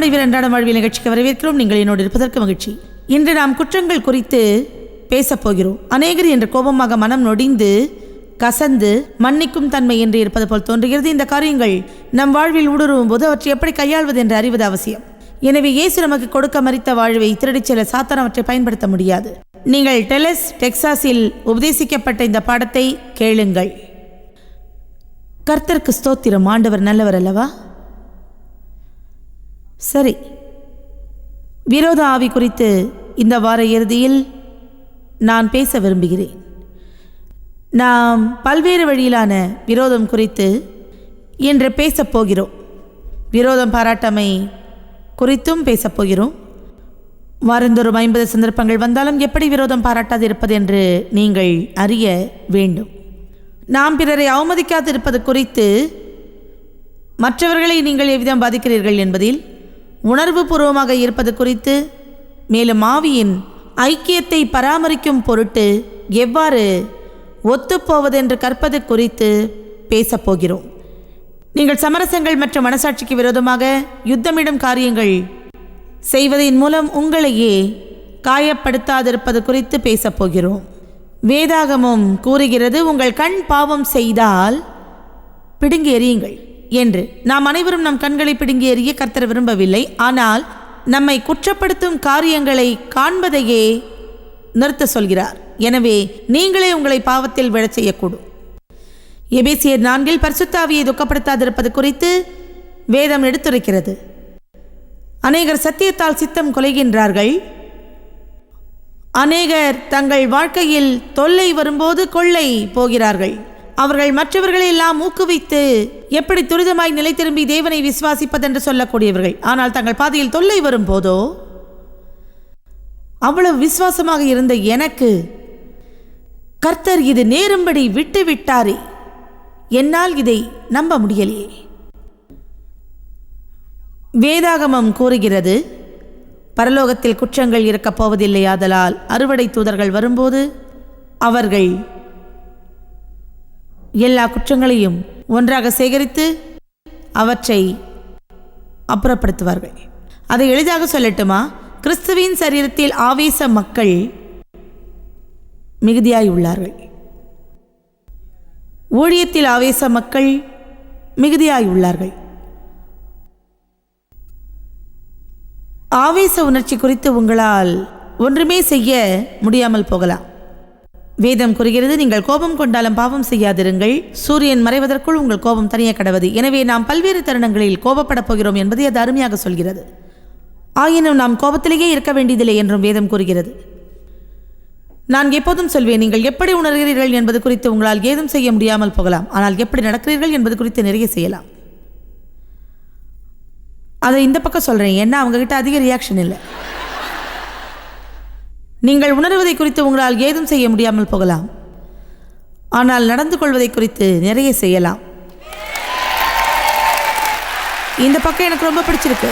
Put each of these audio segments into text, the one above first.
ஆனந்தமடைவில் அன்றாட வாழ்வியல் நிகழ்ச்சிக்கு வரவேற்கிறோம். நீங்கள் என்னோடு இருப்பதற்கு மகிழ்ச்சி. இன்று நாம் குற்றங்கள் குறித்து பேசப் போகிறோம். அநேகர் என்ற கோபமாக மனம் நொடிந்து கசந்து மன்னிக்கும் தன்மை என்று இருப்பது போல் தோன்றுகிறது. இந்த காரியங்கள் நம் வாழ்வில் ஊடுருவும் போது அவற்றை எப்படி கையாள்வது என்று அறிவது அவசியம். எனவே இயேசு நமக்கு கொடுக்க மறித்த வாழ்வை திருடிச் செல்ல சாத்தான் அவற்றை பயன்படுத்த முடியாது. நீங்கள் டெலஸ் டெக்சாஸில் உபதேசிக்கப்பட்ட இந்த பாடத்தை கேளுங்கள். கர்த்தருக்கு ஸ்தோத்திரம். ஆண்டவர் நல்லவர் அல்லவா? சரி. விரோத ஆவி குறித்து இந்த வார இறுதியில் நான் பேச விரும்புகிறேன். நாம் பல்வேறு வழியிலான விரோதம் குறித்து இன்று பேசப் போகிறோம். விரோதம் பாராட்டமை குறித்தும் பேசப் போகிறோம். வாரந்தோறும் ஐம்பது சந்தர்ப்பங்கள் வந்தாலும் எப்படி விரோதம் பாராட்டாது இருப்பது என்று நீங்கள் அறிய வேண்டும். நாம் பிறரை அவமதிக்காதிருப்பது குறித்து மற்றவர்களை நீங்கள் எவ்விதம் பாதிக்கிறீர்கள் என்பதில் உணர்வு பூர்வமாக இருப்பது குறித்து மேலும் ஆவியின் ஐக்கியத்தை பராமரிக்கும் பொருட்டு எவ்வாறு ஒத்துப்போவது என்று கற்பது குறித்து பேசப் போகிறோம். நீங்கள் சமரசங்கள் மற்றும் மனசாட்சிக்கு விரோதமாக யுத்தமிடும் காரியங்கள் செய்வதன் மூலம் உங்களையே காயப்படுத்தாதிருப்பது குறித்து பேசப் போகிறோம். வேதாகமும் கூறுகிறது உங்கள் கண் பாவம் செய்தால் பிடுங்கி எறியுங்கள். என்று. நாம் அனைவரும் நம் கண்களை பிடுங்கி எறிய கர்த்தர் விரும்பவில்லை. ஆனால் நம்மை குற்றப்படுத்தும் காரியங்களை காண்பதையே நிறுத்த சொல்கிறார். எனவே நீங்களே உங்களை பாவத்தில் விழச் செய்யக்கூடும். எபேசியர் நான்கில் பரிசுத்தாவியை துக்கப்படுத்தாதிருப்பது குறித்து வேதம் எடுத்துரைக்கிறது. அநேகர் சத்தியத்தால் சித்தம் கொலைகின்றார்கள். அநேகர் தங்கள் வாழ்க்கையில் தொல்லை வரும்போது கொள்ளை போகிறார்கள். அவர்கள் மற்றவர்களை எல்லாம் ஊக்குவித்து எப்படி துரிதமாய் நிலை திரும்பி தேவனை விசுவாசிப்பதென்று சொல்லக்கூடியவர்கள். ஆனால் தங்கள் பாதையில் தொல்லை வரும்போதோ அவ்வளவு விசுவாசமாக இருந்த எனக்கு கர்த்தர் இது நேரும்படி விட்டு விட்டாரே என்னால் இதை நம்ப முடியலையே. வேதாகமம் கூறுகிறது பரலோகத்தில் குற்றங்கள் இருக்கப் போவதில்லையாதலால் அறுவடை தூதர்கள் வரும்போது அவர்கள் எல்லா குற்றங்களையும் ஒன்றாக சேகரித்து அவற்றை அப்புறப்படுத்துவார்கள். அதை எளிதாக சொல்லட்டுமா? கிறிஸ்துவின் சரீரத்தில் ஆவேச மக்கள் மிகுதியாய் உள்ளார்கள் ஊழியத்தில் ஆவேச மக்கள் மிகுதியாய் உள்ளார்கள் ஆவேச உணர்ச்சி குறித்து உங்களால் ஒன்றுமே செய்ய முடியாமல் போகலாம். வேதம் கூறுகிறது நீங்கள் கோபம் கொண்டாலும் பாவம் செய்யாதிருங்கள். சூரியன் மறைவதற்குள் உங்கள் கோபம் தனிய கடவது. எனவே நாம் பல்வேறு தருணங்களில் கோபப்படப் போகிறோம் என்பதை அது அருமையாக சொல்கிறது. ஆயினும் நாம் கோபத்திலேயே இருக்க வேண்டியதில்லை என்றும் வேதம் கூறுகிறது. நான் எப்போதும் சொல்வேன் நீங்கள் எப்படி உணர்கிறீர்கள் என்பது குறித்து உங்களால் ஏதும் செய்ய முடியாமல் போகலாம். ஆனால் எப்படி நடக்கிறீர்கள் என்பது குறித்து நிறைய செய்யலாம். அதை இந்த பக்கம் சொல்கிறேன் ஏன்னா அவங்கக்கிட்ட அதிக ரியாக்ஷன் இல்லை. நீங்கள் உணர்வதை குறித்து உங்களால் ஏதும் செய்ய முடியாமல் போகலாம். ஆனால் நடந்து கொள்வதை குறித்து நிறைய செய்யலாம். இந்த பக்கம் எனக்கு ரொம்ப பிடிச்சிருக்கு.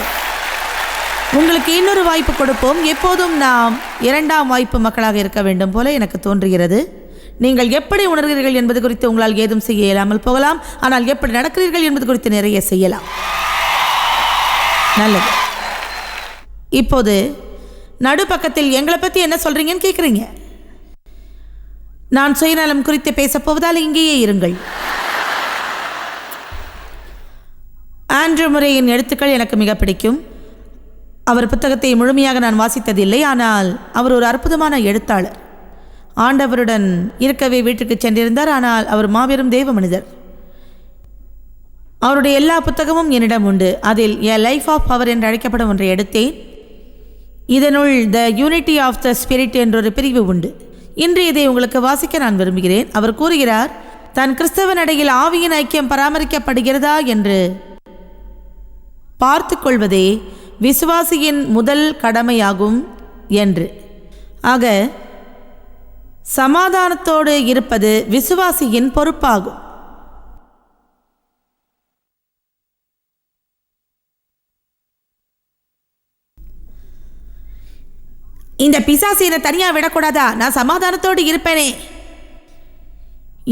உங்களுக்கு இன்னொரு வாய்ப்பு கொடுப்போம். எப்போதும் நாம் இரண்டாம் வாய்ப்பு மக்களாக இருக்க வேண்டும் போல எனக்கு தோன்றுகிறது. நீங்கள் எப்படி உணர்கிறீர்கள் என்பது குறித்து உங்களால் ஏதும் செய்ய இயலாமல் போகலாம். ஆனால் எப்படி நடக்கிறீர்கள் என்பது குறித்து நிறைய செய்யலாம். நல்லது. இப்போது நடுப்பக்கத்தில் எங்களை பற்றி என்ன சொல்கிறீங்கன்னு கேட்குறீங்க நான் சுயநலம் குறித்து பேசப் போவதால் இங்கேயே இருங்கள். ஆண்ட்ரூ முறையின் எழுத்துக்கள் எனக்கு மிக பிடிக்கும். அவர் புத்தகத்தை முழுமையாக நான் வாசித்ததில்லை ஆனால் அவர் ஒரு அற்புதமான எழுத்தாளர். ஆண்டவருடன் இருக்கவே வீட்டுக்கு சென்றிருந்தார் ஆனால் அவர் மாபெரும் தெய்வ மனிதர். அவருடைய எல்லா புத்தகமும் என்னிடம் உண்டு. அதில் எ லைஃப் ஆஃப் பவர் என்று அழைக்கப்படும் ஒன்றை எடுத்தேன். இதனுள் the unity of the spirit என்றொரு பிரிவு உண்டு. இன்று இதை உங்களுக்கு வாசிக்க நான் விரும்புகிறேன். அவர் கூறுகிறார் தன் கிறிஸ்தவ நடையில் ஆவியின் ஐக்கியம் பராமரிக்கப்படுகிறதா? என்று. பார்த்து கொள்வதே விசுவாசியின் முதல் கடமையாகும் என்று. ஆக சமாதானத்தோடு இருப்பது விசுவாசியின் பொறுப்பாகும். இந்த பிசாசீனை தனியாக விடக்கூடாதா? நான் சமாதானத்தோடு இருப்பேனே.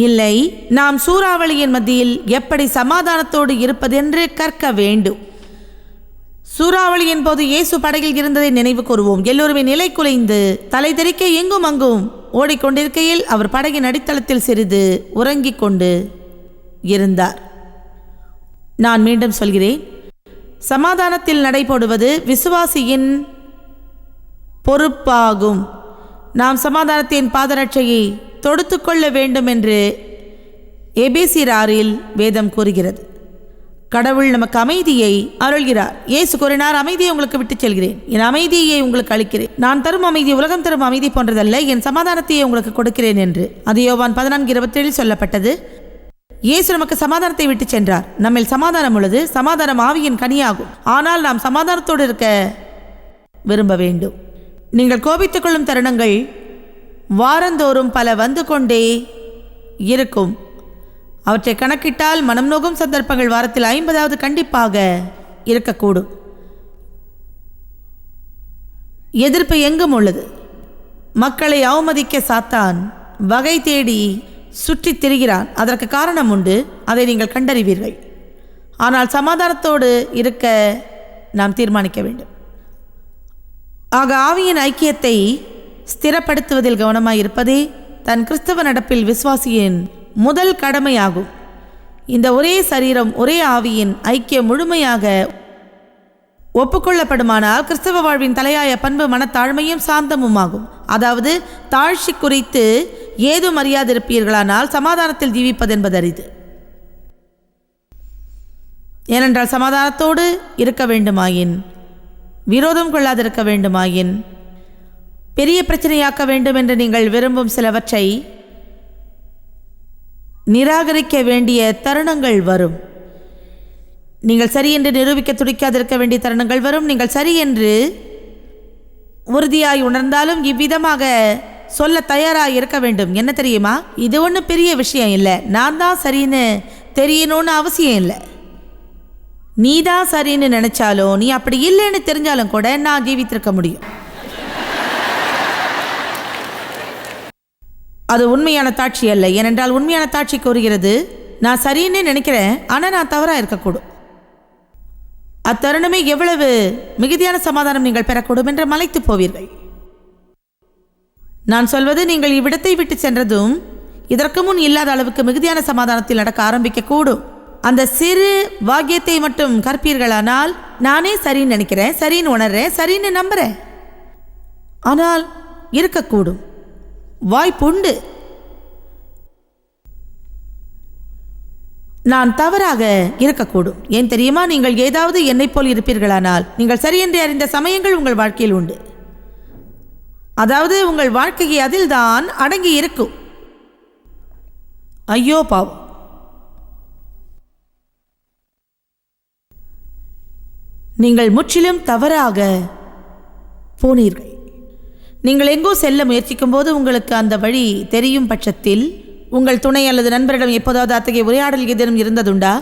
இல்லை நாம் சூறாவளியின் மத்தியில் எப்படி சமாதானத்தோடு இருப்பதென்று கற்க வேண்டும். சூறாவளியின் போது இயேசு படகில் இருந்ததை நினைவு கூறுவோம். எல்லோருமே நிலை குலைந்து தலை தெறிக்க எங்கும் அங்கும் ஓடிக்கொண்டிருக்கையில் அவர் படகின் அடித்தளத்தில் சிறிது உறங்கிக் கொண்டு இருந்தார். நான் மீண்டும் சொல்கிறேன் சமாதானத்தில் நடைபோடுவது விசுவாசியின் பொறுப்பாகும். நாம் சமாதானத்தின் பாதரட்சையை தொடுத்துக்கொள்ள வேண்டும் என்று எபேசிராரில் வேதம் கூறுகிறது. கடவுள் நமக்கு அமைதியை அருள்கிறார். இயேசு கூறினார் அமைதியை உங்களுக்கு விட்டுச் செல்கிறேன். என் அமைதியை உங்களுக்கு அளிக்கிறேன். நான் தரும் அமைதி உலகம் தரும் அமைதி போன்றதல்ல. என் சமாதானத்தையே உங்களுக்கு கொடுக்கிறேன் என்று. அது யோவான் பதினான்கு இருபத்தேழில் சொல்லப்பட்டது. இயேசு நமக்கு சமாதானத்தை விட்டு சென்றார். நம்மில் சமாதானம் உள்ளது. சமாதானம் ஆவியின் கனியாகும். ஆனால் நாம் சமாதானத்தோடு இருக்க விரும்ப வேண்டும். நீங்கள் கோபித்துக் கொள்ளும் தருணங்கள் வாரந்தோறும் பல வந்து கொண்டே இருக்கும். அவற்றை கணக்கிட்டால் மனம் நோகும் சந்தர்ப்பங்கள் வாரத்தில் ஐம்பதாவது கண்டிப்பாக இருக்கக்கூடும். எதிர்ப்பு எங்கும் உள்ளது. மக்களை அவமதிக்க சாத்தான் வகை தேடி சுற்றித் திரிகிறான். அதற்கு காரணம் உண்டு. அதை நீங்கள் கண்டறிவீர்கள். ஆனால் சமாதானத்தோடு இருக்க நாம் தீர்மானிக்க வேண்டும். ஆக ஆவியின் ஐக்கியத்தை ஸ்திரப்படுத்துவதில் கவனமாய் இருப்பதே தன் கிறிஸ்தவ நடப்பில் விசுவாசியின் முதல் கடமையாகும். இந்த ஒரே சரீரம் ஒரே ஆவியின் ஐக்கியம் முழுமையாக ஒப்புக்கொள்ளப்படுமானால் கிறிஸ்தவ வாழ்வின் தலையாய பண்பு மனத்தாழ்மையும் சாந்தமும் ஆகும் அதாவது தாழ்ச்சி குறித்து ஏதும் அறியாதிருப்பீர்களானால் சமாதானத்தில் ஜீவிப்பது என்பது அரிது ஏனென்றால் சமாதானத்தோடு இருக்க வேண்டுமாயின் விரோதம் கொள்ளாதிருக்க வேண்டுமாயின். பெரிய பிரச்சனையாக்க வேண்டும் என்று நீங்கள் விரும்பும் சிலவற்றை நிராகரிக்க வேண்டிய தருணங்கள் வரும். நீங்கள் சரி என்று நிரூபிக்க துடிக்காதிருக்க வேண்டிய தருணங்கள் வரும். நீங்கள் சரி என்று உறுதியாய் உணர்ந்தாலும் இவ்விதமாக சொல்ல தயாராக இருக்க வேண்டும். என்ன தெரியுமா? இது ஒன்றும் பெரிய விஷயம் இல்லை. நான் தான் சரின்னு தெரியணும்னு அவசியம் இல்லை. நீ தான் சரின்னு நினைச்சாலும் நீ அப்படி இல்லைன்னு தெரிஞ்சாலும் கூட நான் ஜீவித்திருக்க முடியும். அது உண்மையான தாட்சி அல்ல. ஏனென்றால் உண்மையான தாட்சி கூறுகிறது நான் சரின்னு நினைக்கிறேன் ஆனால் நான் தவறாக இருக்கக்கூடும். அத்தருணமே எவ்வளவு மிகுதியான சமாதானம் நீங்கள் பெறக்கூடும் என்று மலைத்து போவீர்கள். நான் சொல்வது நீங்கள் இவ்விடத்தை விட்டு சென்றதும் இதற்கு முன் இல்லாத அளவுக்கு மிகுதியான சமாதானத்தில் நடக்க ஆரம்பிக்கக்கூடும். அந்த சிறு வாக்கியத்தை மட்டும் கற்பீர்களானால் நானே சரின்னு நினைக்கிறேன் சரின்னு உணர்றேன் சரின்னு நம்புறேன். ஆனால் இருக்கக்கூடும். வாய்ப்புண்டு. நான் தவறாக இருக்கக்கூடும். ஏன் தெரியுமா? நீங்கள் ஏதாவது என்னைப் போல் இருப்பீர்களானால் நீங்கள் சரியென்று அறிந்த சமயங்கள் உங்கள் வாழ்க்கையில் உண்டு. அதாவது உங்கள் வாழ்க்கையை அதில்தான் அடங்கி இருக்கும். ஐயோ பாவம். நீங்கள் முற்றிலும் தவறாக போனீர்கள். நீங்கள் எங்கோ செல்ல முயற்சிக்கும் போது உங்களுக்கு அந்த வழி தெரியும் பட்சத்தில் உங்கள் துணை அல்லது நண்பரிடம் எப்போதாவது அத்தகைய உரையாடல் ஏதேனும் இருந்ததுண்டா?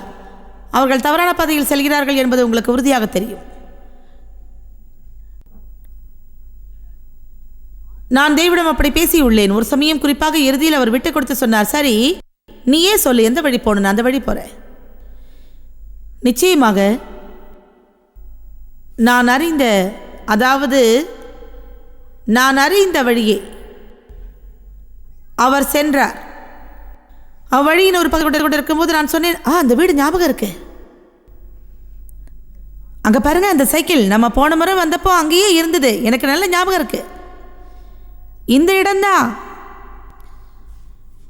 அவர்கள் தவறான பாதையில் செல்கிறார்கள் என்பது உங்களுக்கு உறுதியாக தெரியும். நான் தேவிடம் அப்படி பேசியுள்ளேன். ஒரு சமயம் குறிப்பாக இறுதியில் அவர் விட்டு கொடுத்து சொன்னார் சரி நீயே சொல்லு எந்த வழி போகணும் அந்த வழி போகிறேன் நிச்சயமாக நான் அறிந்த அதாவது நான் அறிந்த வழியே. அவர் சென்றார். அவ்வழியின் ஒரு பகுதி கொண்டு இருக்கும்போது நான் சொன்னேன் ஆ அந்த வீடு ஞாபகம் இருக்கு. அங்கே பாருங்க அந்த சைக்கிள். நம்ம போன முறை வந்தப்போ அங்கேயே இருந்தது. எனக்கு நல்ல ஞாபகம் இருக்கு. இந்த இடம்தான்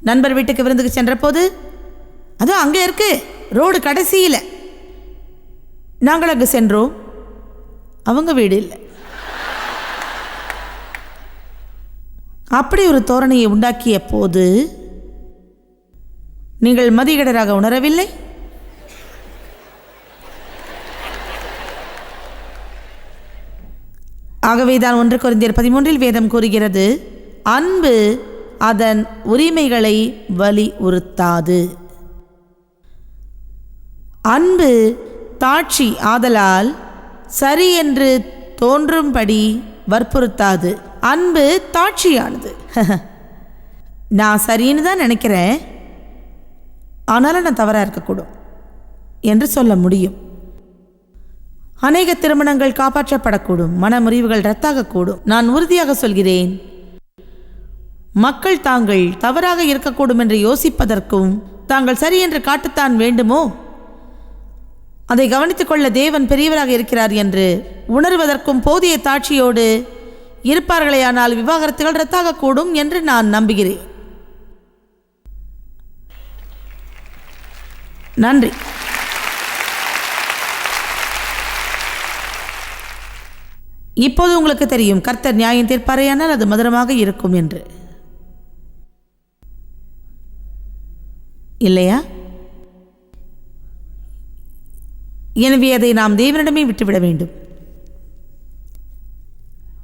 நண்பர் வீட்டுக்கு விருந்துக்கு சென்றபோது அதுவும் அங்கே இருக்கு. ரோடு கடைசியில். நாங்கள் அங்கே சென்றோம். அவங்க வீடு இல்லை. அப்படி ஒரு தோரணையை உண்டாக்கிய போது நீங்கள் மதிகடராக உணரவில்லை? ஆகவே தான் ஒன்று குறைந்தர் பதிமூன்றில் வேதம் கூறுகிறது அன்பு அதன் உரிமைகளை வலியுறுத்தாது அன்பு தாட்சி ஆதலால் சரி என்று தோன்றும்படி வற்புறுத்தாது. அன்பு தாட்சியானது. நான் சரின்னு தான் நினைக்கிறேன். ஆனாலும் நான் தவறாக இருக்கக்கூடும் என்று சொல்ல முடியும். அநேக திருமணங்கள் காப்பாற்றப்படக்கூடும். மனமுறிவுகள் ரத்தாகக்கூடும். நான் உறுதியாக சொல்கிறேன். மக்கள் தாங்கள் தவறாக இருக்கக்கூடும் என்று யோசிப்பதற்கும் தாங்கள் சரி என்று காட்டுத்தான் வேண்டுமோ? அதை கவனித்துக் கொள்ள தேவன் பெரியவராக இருக்கிறார் என்று உணர்வதற்கும் போதிய தாட்சியோடு இருப்பார்களேயானால் விவாகரத்துகள் ரத்தாகக்கூடும் என்று நான் நம்புகிறேன். நன்றி. இப்போது உங்களுக்கு தெரியும் கர்த்தர் நியாயம் தீர்ப்பாரையானால் அது மதுரமாக இருக்கும் என்று. இல்லையா? எனவே அதை நாம் தேவனிடமே விட்டுவிட வேண்டும்.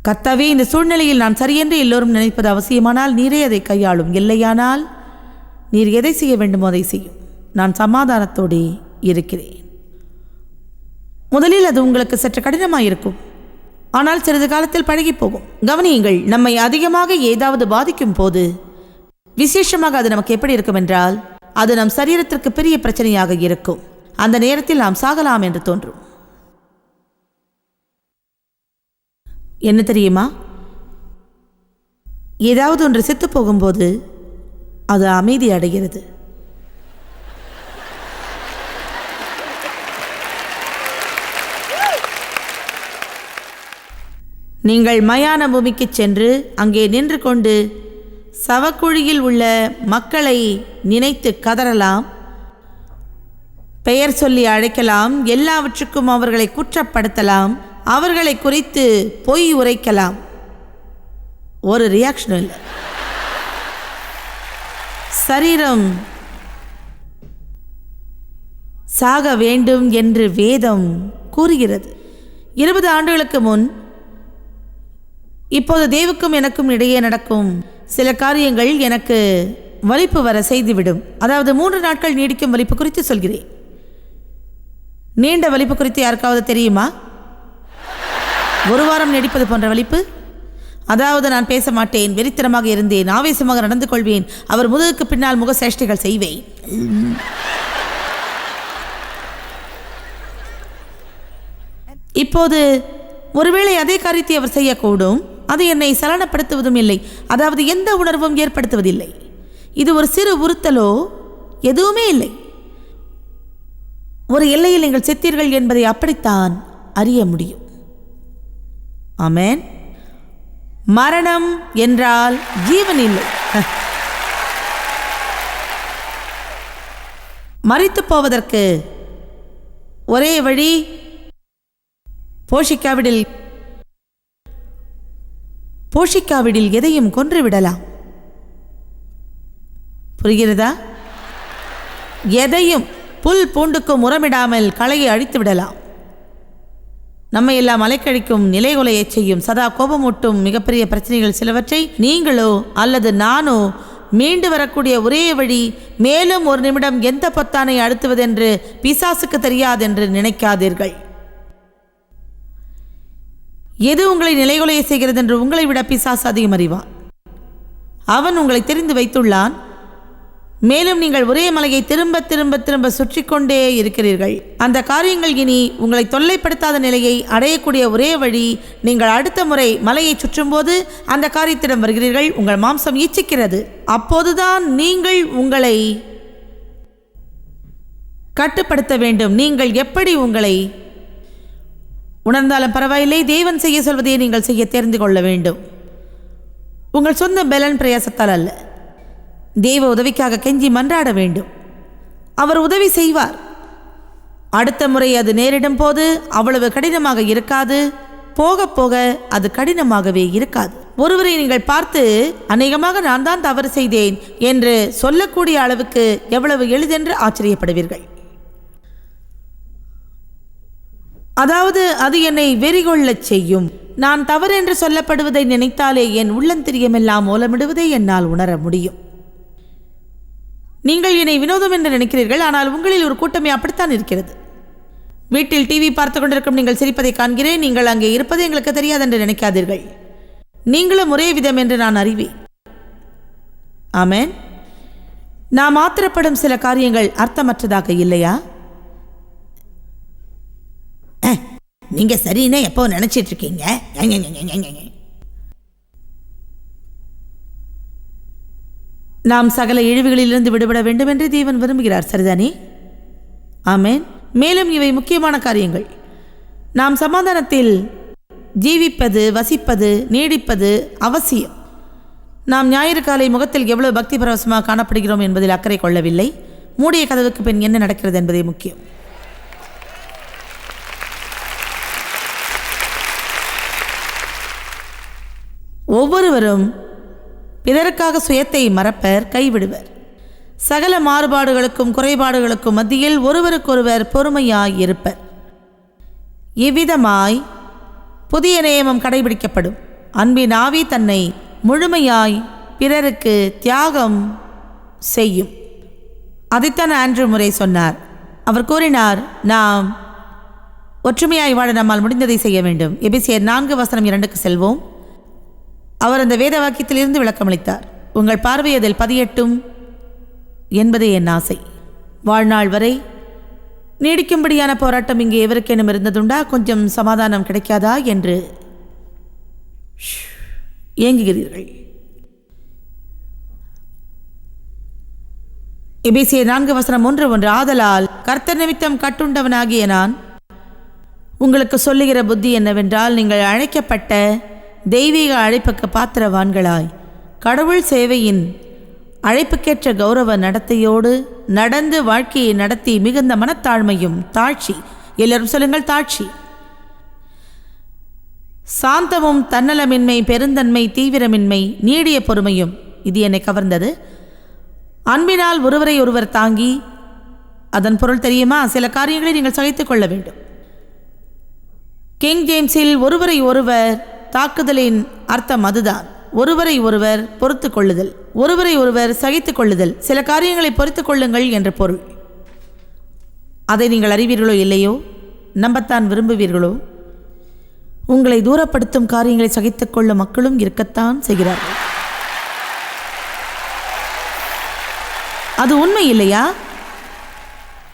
கத்தாவே இந்த சூழ்நிலையில் நான் சரியென்று எல்லோரும் நினைப்பது அவசியமானால் நீரே அதை கையாளும். இல்லையானால் நீர் எதை செய்ய வேண்டுமோ அதை செய்யும். நான் சமாதானத்தோடே இருக்கிறேன். முதலில் அது உங்களுக்கு சற்று கடினமாயிருக்கும். ஆனால் சிறிது காலத்தில் பழகி போகும் கவனியுங்கள் நம்மை அதிகமாக ஏதாவது பாதிக்கும் போது விசேஷமாக அது நமக்கு எப்படி இருக்கும் என்றால் அது நம் சரீரத்திற்கு பெரிய பிரச்சனையாக இருக்கும். அந்த நேரத்தில் நாம் சாகலாம் என்று தோன்றும். என்ன தெரியுமா? ஏதாவது ஒன்று செத்து போகும்போது அது அமைதி அடைகிறது. நீங்கள் மயான பூமிக்கு சென்று அங்கே நின்று கொண்டு சவக்குழியில் உள்ள மக்களை நினைத்து கதறலாம். பெயர் சொல்லி அழைக்கலாம். எல்லாவற்றுக்கும் அவர்களை குற்றப்படுத்தலாம். அவர்களை குறித்து பொய் உரைக்கலாம். ஒரு ரியாக்ஷன் இல்லை. சரீரம் சாக வேண்டும் என்று வேதம் கூறுகிறது. இருபது ஆண்டுகளுக்கு முன் இப்போது தேவுக்கும் எனக்கும் இடையே நடக்கும் சில காரியங்கள் எனக்கு வலிப்பு வர செய்துவிடும். அதாவது மூன்று நாட்கள் நீடிக்கும் வலிப்பு குறித்து சொல்கிறேன். நீண்ட வலிப்பு குறித்து யாருக்காவது தெரியுமா? ஒரு வாரம் நடிப்பது போன்ற வலிப்பு? அதாவது நான் பேச மாட்டேன் வெறித்தனமாக இருந்தேன் ஆவேசமாக நடந்து கொள்வேன் அவர் முதுகுக்கு பின்னால் முக சேஷ்டைகள் செய்வேன். இப்போது ஒருவேளை அதே காரியத்தை அவர் செய்யக்கூடும் அது என்னை சலனப்படுத்துவதும் இல்லை அதாவது எந்த உணர்வும் ஏற்படுத்துவதில்லை. இது ஒரு சிறு உறுத்தலோ எதுவுமே இல்லை. ஒரு எல்லையில் நீங்கள் செத்தீர்கள் என்பதை அப்படித்தான் அறிய முடியும். ஆமேன். மரணம் என்றால் ஜீவன் இல்லை மறித்து போவதற்கு ஒரே வழி போஷிக்காவிடில் போஷிக்காவிடில் எதையும் கொன்று விடலாம். புரிகிறதா? எதையும் புல் பூண்டுக்கும் உரமிடாமல் களையை அழித்து விடலாம். நம்மை எல்லாம் அலைக்கழிக்கும் நிலைகுலையச் செய்யும் சதா கோபமூட்டும் மிகப்பெரிய பிரச்சனைகள் சிலவற்றை நீங்களோ அல்லது நானோ மீண்டு வரக்கூடிய ஒரே வழி மேலும் ஒரு நிமிடம் எந்த பொத்தானை அழுத்துவதென்று பிசாசுக்கு தெரியாதென்று நினைக்காதீர்கள். எது உங்களை நிலைகுலைய செய்கிறது என்று உங்களை விட பிசாசு அதிகம் அறிவான். அவன் உங்களை தெரிந்து வைத்துள்ளான். மேலும் நீங்கள் ஒரே மலையை திரும்ப திரும்ப திரும்ப சுற்றி கொண்டே இருக்கிறீர்கள். அந்த காரியங்கள் இனி உங்களை தொல்லைப்படுத்தாத நிலையை அடையக்கூடிய ஒரே வழி நீங்கள் அடுத்த முறை மலையை சுற்றும்போது அந்த காரியத்திடம் வருகிறீர்கள். உங்கள் மாம்சம் ஈச்சிக்கிறது அப்போதுதான் நீங்கள் உங்களை கட்டுப்படுத்த வேண்டும். நீங்கள் எப்படி உங்களை உணர்ந்தாலும் பரவாயில்லை. தேவன் செய்ய சொல்வதையே நீங்கள் செய்ய தெரிந்து கொள்ள வேண்டும். உங்கள் சொந்த பலன் பிரயாசத்தால் அல்ல. தேவ உதவிக்காக கெஞ்சி மன்றாட வேண்டும். அவர் உதவி செய்வார். அடுத்த முறை அது நேரிடும் போது அவ்வளவு கடினமாக இருக்காது. போக போக அது கடினமாகவே இருக்காது. ஒருவரை நீங்கள் பார்த்து அநேகமாக நான் தான் தவறு செய்தேன் என்று சொல்லக்கூடிய அளவுக்கு எவ்வளவு எளிதென்று ஆச்சரியப்படுவீர்கள். அதாவது அது என்னை வெறிகொள்ளச் செய்யும். நான் தவறு என்று சொல்லப்படுவதை நினைத்தாலே என் உள்ளந்திரியமெல்லாம் ஓலமிடுவதை என்னால் உணர முடியும். நீங்கள் என்னை வினோதம் என்று நினைக்கிறீர்கள் ஆனால் உங்களில் ஒரு கூட்டமே அப்படித்தான் இருக்கிறது. வீட்டில் டிவி பார்த்து கொண்டிருக்கும் நீங்கள் சிரிப்பதை காண்கிறேன் நீங்கள் அங்கே இருப்பது எங்களுக்கு தெரியாது என்று நினைக்காதீர்கள். நீங்களும் ஒரே விதம் என்று நான் அறிவேன். ஆமென். நாம் ஆத்திரப்படும் சில காரியங்கள் அர்த்தமற்றதாக இல்லையா? நீங்க சரின்னு எப்போ நினைச்சிட்டு இருக்கீங்க? நாம் சகல இழிவுகளிலிருந்து விடுபட வேண்டும் என்று தேவன் விரும்புகிறார் சரிதானே? ஆமேன். மேலும் இவை முக்கியமான காரியங்கள். நாம் சமாதானத்தில் ஜீவிப்பது வசிப்பது நீடிப்பது அவசியம். நாம் ஞாயிறு காலை முகத்தில் எவ்வளவு பக்தி பரவசமாக காணப்படுகிறோம் என்பதில் அக்கறை கொள்ளவில்லை. மூடிய கதவுக்கு பின் என்ன நடக்கிறது என்பதே முக்கியம். ஒவ்வொருவரும் இதற்காக சுயத்தை மறப்பர் கைவிடுவர். சகல மாறுபாடுகளுக்கும் குறைபாடுகளுக்கும் மத்தியில் ஒருவருக்கொருவர் பொறுமையாய் இருப்பர். இவ்விதமாய் புதிய நியமம் கடைபிடிக்கப்படும். அன்பின் ஆவி தன்னை முழுமையாய் பிறருக்கு தியாகம் செய்யும். அதைத்தான் ஆண்ட்ரூ முறை சொன்னார். அவர் கூறினார் நாம் ஒற்றுமையாய் வாழ நம்மால் முடிந்ததை செய்ய வேண்டும். எபிசியர் நான்கு வசனம் இரண்டுக்கு செல்வோம். அவர் அந்த வேத வாக்கியத்திலிருந்து விளக்கமளித்தார். உங்கள் பார்வை அதில் பதியட்டும் என்பதே என் ஆசை. வாழ்நாள் வரை நீடிக்கும்படியான போராட்டம் இங்கே எவருக்கேனும் இருந்ததுண்டா? கொஞ்சம் சமாதானம் கிடைக்காதா? என்று ஏங்குகிறீர்கள். எபேசிய நான்கு வசனம் ஒன்று ஒன்று ஆதலால் கர்த்தர் நிமித்தம் கட்டுண்டவனாகிய நான். உங்களுக்கு சொல்லுகிற புத்தி என்னவென்றால் நீங்கள் அழைக்கப்பட்ட தெய்வீக அழைப்புக்கு பாத்திரவான்களாய். கடவுள் சேவையின் அழைப்புக்கேற்ற கௌரவ நடத்தையோடு நடந்து வாழ்க்கையை நடத்தி மிகுந்த மனத்தாழ்மையும் தாழ்ச்சி எல்லாரும் சொல்லுங்கள் தாழ்ச்சி. சாந்தமும் தன்னலமின்மை பெருந்தன்மை தீவிரமின்மை நீடிய பொறுமையும் இது என்னை கவர்ந்தது. அன்பினால் ஒருவரை ஒருவர் தாங்கி அதன் பொருள் தெரியுமா? சில காரியங்களை நீங்கள் சகித்துக் கொள்ள வேண்டும். கிங் ஜேம்ஸில் ஒருவரை ஒருவர் தாக்குதலின் அர்த்தம் அதுதான். ஒருவரை ஒருவர் பொறுத்து கொள்ளுதல். ஒருவரை ஒருவர் சகித்து கொள்ளுதல். சில காரியங்களை பொறுத்து கொள்ளுங்கள் என்ற பொருள். அதை நீங்கள் அறிவீர்களோ இல்லையோ? நம்பத்தான் விரும்புவீர்களோ? உங்களை தூரப்படுத்தும் காரியங்களை சகித்துக்கொள்ளும் மக்களும் இருக்கத்தான் செய்கிறார்கள். அது உண்மை இல்லையா?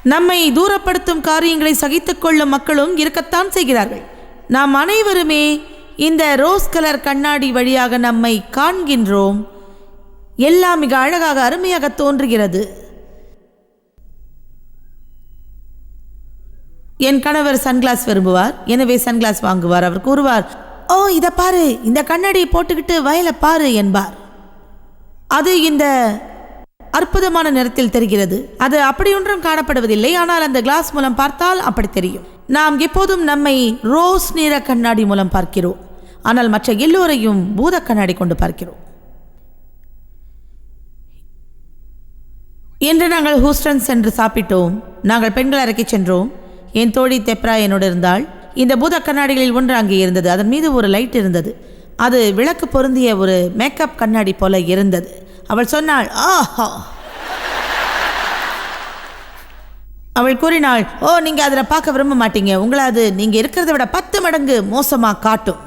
நம்மை தூரப்படுத்தும் காரியங்களை சகித்துக்கொள்ளும் மக்களும் இருக்கத்தான் செய்கிறார்கள். நாம் அனைவருமே இந்த ரோஸ் கலர் கண்ணாடி வழியாக நம்மை காண்கின்றோம். எல்லாம் மிக அழகாக அருமையாக தோன்றுகிறது. என் கணவர் சன்கிளாஸ் விரும்புவார். எனவே சன்கிளாஸ் வாங்குவார் அவர் கூறுவார் ஓ இதை பாரு இந்த கண்ணாடியை போட்டுக்கிட்டு வயலை பாரு என்பார். அது இந்த அற்புதமான நிறத்தில் தெரிகிறது. அது அப்படியொன்றும் காணப்படுவதில்லை. ஆனால் அந்த கிளாஸ் மூலம் பார்த்தால் அப்படி தெரியும். நாம் எப்போதும் நம்மை ரோஸ் நிற கண்ணாடி மூலம் பார்க்கிறோம். ஆனால் மற்ற எல்லோரையும் பூத கண்ணாடி கொண்டு பார்க்கிறோம். இன்று நாங்கள் ஹூஸ்டன் சென்று சாப்பிட்டோம். நாங்கள் பெண்கள் அறைக்கு சென்றோம். என் தோழி தெப்ரா என்னோடு இருந்தால் இந்த பூத கண்ணாடிகளில் ஒன்று அங்கே இருந்தது. அதன் மீது ஒரு லைட் இருந்தது. அது விளக்கு பொருந்திய ஒரு மேக்கப் கண்ணாடி போல இருந்தது. அவள் சொன்னாள் ஆஹா! அவள் கூறினாள் ஓ நீங்கள் அதில் பார்க்க விரும்ப மாட்டீங்க. உங்களை அது நீங்கள் இருக்கிறத விட பத்து மடங்கு மோசமாக காட்டும்.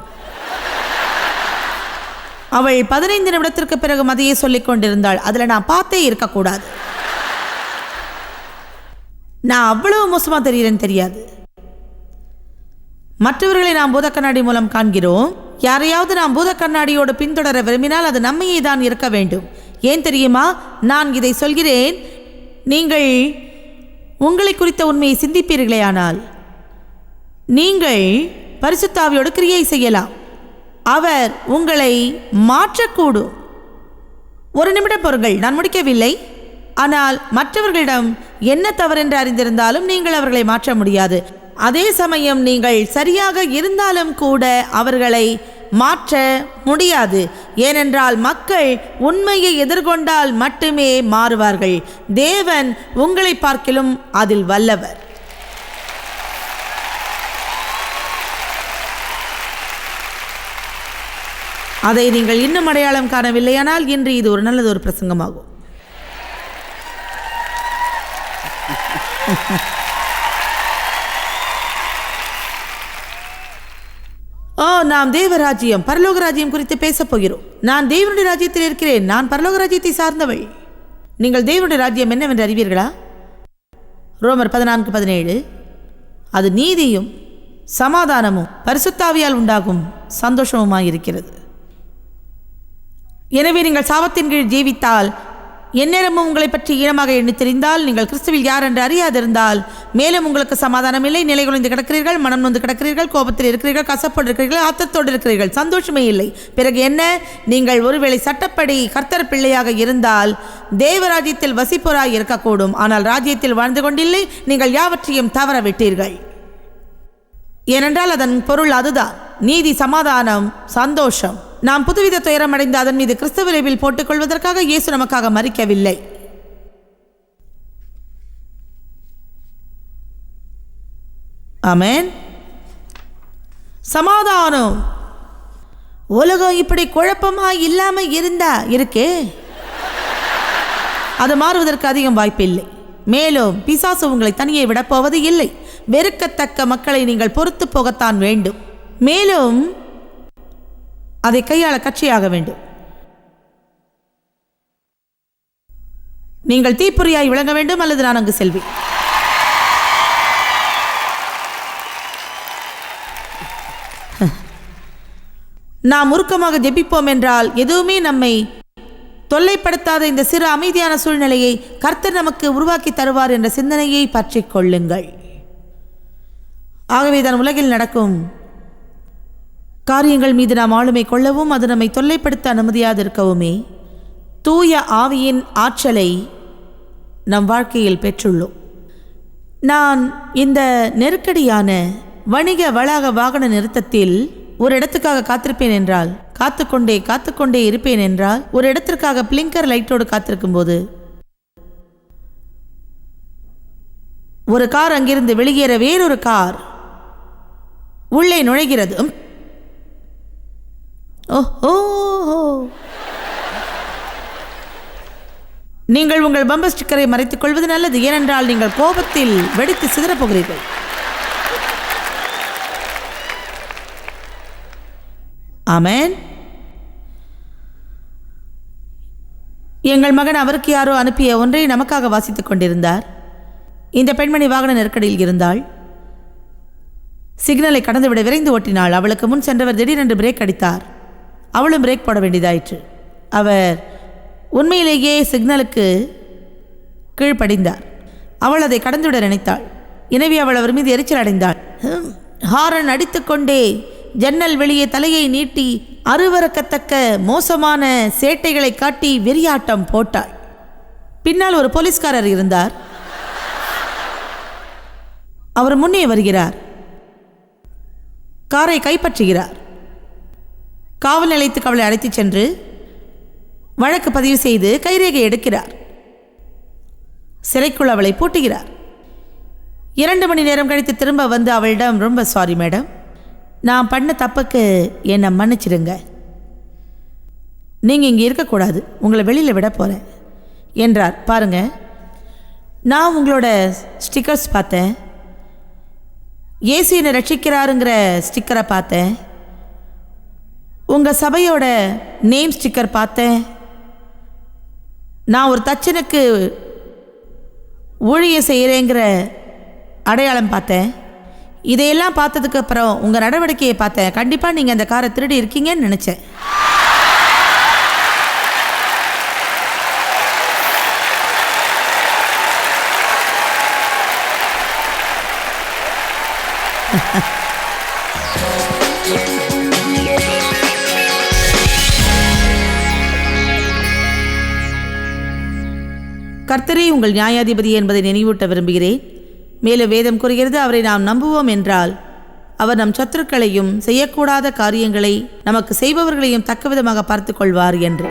அவள் பதினைந்து நிமிடத்திற்கு பிறகு அதையே சொல்லிக் கொண்டிருந்தாள். அதில் நான் பார்த்தே இருக்கக்கூடாது. நான் அவ்வளவு மோசமாக தெரிகிறேன்னு தெரியாது. மற்றவர்களை நாம் பூத கண்ணாடி மூலம் காண்கிறோம். யாரையாவது நாம் பூத கண்ணாடியோடு பின்தொடர விரும்பினால் அது நம்மையே தான் இருக்க வேண்டும். ஏன் தெரியுமா? நான் இதை சொல்கிறேன். நீங்கள் உங்களை குறித்த உண்மையை சிந்திப்பீர்களே ஆனால் நீங்கள் பரிசுத்தாவியோடு கிரியை செய்யலாம். அவர் உங்களை மாற்றக்கூடும். ஒரு நிமிடம் பொருங்கள் நான் முடிக்கவில்லை. ஆனால் மற்றவர்களிடம் என்ன தவறென்று அறிந்திருந்தாலும் நீங்கள் அவர்களை மாற்ற முடியாது. அதே சமயம் நீங்கள் சரியாக இருந்தாலும் கூட அவர்களை மாற்ற முடியாது. ஏனென்றால் மக்கள் உண்மையை எதிர்கொண்டால் மட்டுமே மாறுவார்கள். தேவன் உங்களை பார்க்கிலும் அதில் வல்லவர். அதை நீங்கள் இன்னும் அடையாளம் காணவில்லையானால் இன்று இது ஒரு நல்லது ஒரு பிரசங்கமாகும். ஓ நாம் தேவராஜ்யம் பரலோக ராஜ்யம் குறித்து பேசப் போகிறோம். நான் தேவனுடைய ராஜ்யத்தில் இருக்கிறேன். நான் பரலோக ராஜ்யத்தை சார்ந்தவள். நீங்கள் தேவனுடைய ராஜ்யம் என்னவென்று அறிவீர்களா? ரோமர் பதினான்கு பதினேழு. அது நீதியும் சமாதானமும் பரிசுத்தாவியால் உண்டாகும் சந்தோஷமுமாயிருக்கிறது. எனவே நீங்கள் சாபத்தின் கீழ் ஜீவித்தால் எந்நேரமும் உங்களை பற்றி ஈனமாக எண்ணி தெரிந்தால் நீங்கள் கிறிஸ்துவில் யார் என்று அறியாதிருந்தால் மேலும் உங்களுக்கு சமாதானம் இல்லை நிலை குலைந்து கிடக்கிறீர்கள் மனம் நொந்து கிடக்கிறீர்கள் கோபத்தில் இருக்கிறீர்கள் கசப்போடு இருக்கிறீர்கள் ஆத்தத்தோடு இருக்கிறீர்கள் சந்தோஷமே இல்லை. பிறகு என்ன? நீங்கள் ஒருவேளை சட்டப்படி கர்த்தர் பிள்ளையாக இருந்தால் தேவராஜ்யத்தில் வசிப்போராய் இருக்கக்கூடும். ஆனால் ராஜ்யத்தில் வாழ்ந்து கொண்டில்லை நீங்கள் யாவற்றையும் தவற விட்டீர்கள் ஏனென்றால் அதன் பொருள் அதுதான். நீதி சமாதானம் சந்தோஷம். நாம் புதுவித துயரம் அடைந்து அதன் மீது கிறிஸ்துவ விரைவில் போட்டுக் கொள்வதற்காக இயேசு நமக்காக மறிக்கவில்லை. ஆமென். சமாதானம். உலகம் இப்படி குழப்பமா இல்லாம இருந்தா இருக்கே? அது மாறுவதற்கு அதிகம் வாய்ப்பில்லை. மேலும் பிசாசு உங்களை தனியே விடப்போவது இல்லை. வெறுக்கத்தக்க மக்களை நீங்கள் பொறுத்து போகத்தான் வேண்டும். மேலும் அதை கையாள கட்சியாக வேண்டும். நீங்கள் தீப்பொறியாய் விளங்க வேண்டும் அல்லது நான் அங்கு செல்வேன். நாம் உருக்கமாக ஜெபிப்போம் என்றால் எதுவுமே நம்மை தொல்லைப்படுத்தாத இந்த சிறு அமைதியான சூழ்நிலையை கர்த்தர் நமக்கு உருவாக்கி தருவார் என்ற சிந்தனையை பற்றிக் கொள்ளுங்கள். ஆகவே தான் உலகில் நடக்கும் காரியங்கள் மீது நாம் ஆளுமை கொள்ளவும் அது நம்மை தொல்லைப்படுத்த அனுமதியாதிருக்கவுமே தூய ஆவியின் ஆற்றலை நம் வாழ்க்கையில் பெற்றுள்ளோம் நான் இந்த நெருக்கடியான வணிக வளாக வாகன நிறுத்தத்தில் ஒரு இடத்துக்காக காத்திருப்பேன் என்றால் காத்துக்கொண்டே காத்துக்கொண்டே இருப்பேன் என்றால் ஒரு இடத்திற்காக பிளிங்கர் லைட்டோடு காத்திருக்கும் போது ஒரு கார் அங்கிருந்து வெளியேற வேறொரு கார் உள்ளே நுழைகிறது உம். ஓஹோ. நீங்கள் உங்கள் பம்பர் ஸ்டிக்கரை மறைத்துக் கொள்வது நல்லது ஏனென்றால் நீங்கள் கோபத்தில் வெடித்து சிதறப் போகிறீர்கள் ஆமென். எங்கள் மகன் அவருக்கு யாரோ அனுப்பிய ஒன்றை நமக்காக வாசித்துக் கொண்டிருந்தார். இந்த பெண்மணி வாகன நெருக்கடியில் இருந்தாள். சிக்னலை கடந்துவிட விரைந்து ஓட்டினாள். அவளுக்கு முன் சென்றவர் திடீரென்று பிரேக் அடித்தார். அவளும் பிரேக் போட வேண்டியதாயிற்று. அவர் உண்மையிலேயே சிக்னலுக்கு கீழ்ப்படிந்தார். அவள் அதை கடந்துவிட நினைத்தாள். எனவே அவள் அவர் மீது எரிச்சல் அடைந்தாள். ஹாரன் அடித்துக்கொண்டே ஜன்னல் வெளியே தலையை நீட்டி அருவறக்கத்தக்க மோசமான சேட்டைகளை காட்டி வெறியாட்டம் போட்டாள். பின்னால் ஒரு போலீஸ்காரர் இருந்தார். அவர் முன்னே வருகிறார். காரை கைப்பற்றுகிறார். காவல் நிலையத்துக்கு அவளை அழைத்து சென்று வழக்கு பதிவு செய்து கைரேகை எடுக்கிறார். சிறைக்குள் அவளை பூட்டுகிறார். இரண்டு மணி நேரம் கழித்து திரும்ப வந்து அவளிடம் ரொம்ப சாரி மேடம் நான் பண்ண தப்புக்கு என்னை மன்னிச்சிடுங்க. நீங்கள் இங்கே இருக்கக்கூடாது. உங்களை வெளியில் விட போகிறேன் என்றார். பாருங்க நான் உங்களோட ஸ்டிக்கர்ஸ் பார்த்தேன். இயேசு என்னை ரட்சிக்கிறாருங்கிற ஸ்டிக்கரை பார்த்தேன். உங்கள் சபையோட நேம் ஸ்டிக்கர் பார்த்தேன். நான் ஒரு தச்சனுக்கு ஊழிய செய்கிறேங்கிற அடையாளம் பார்த்தேன். இதையெல்லாம் பார்த்ததுக்கு அப்புறம் உங்கள் நடவடிக்கையை பார்த்தேன். கண்டிப்பாக நீங்கள் அந்த காரை திருடி இருக்கீங்கன்னு நினச்சேன். கர்த்தரே உங்கள் நியாயாதிபதி என்பதை நினைவூட்ட விரும்புகிறேன். மேலும் வேதம் கூறுகிறது அவரை நாம் நம்புவோம் என்றால் அவர் நம் சத்துருக்களையும் செய்யக்கூடாத காரியங்களை நமக்கு செய்பவர்களையும் தக்கவிதமாக பார்த்து கொள்வார் என்று.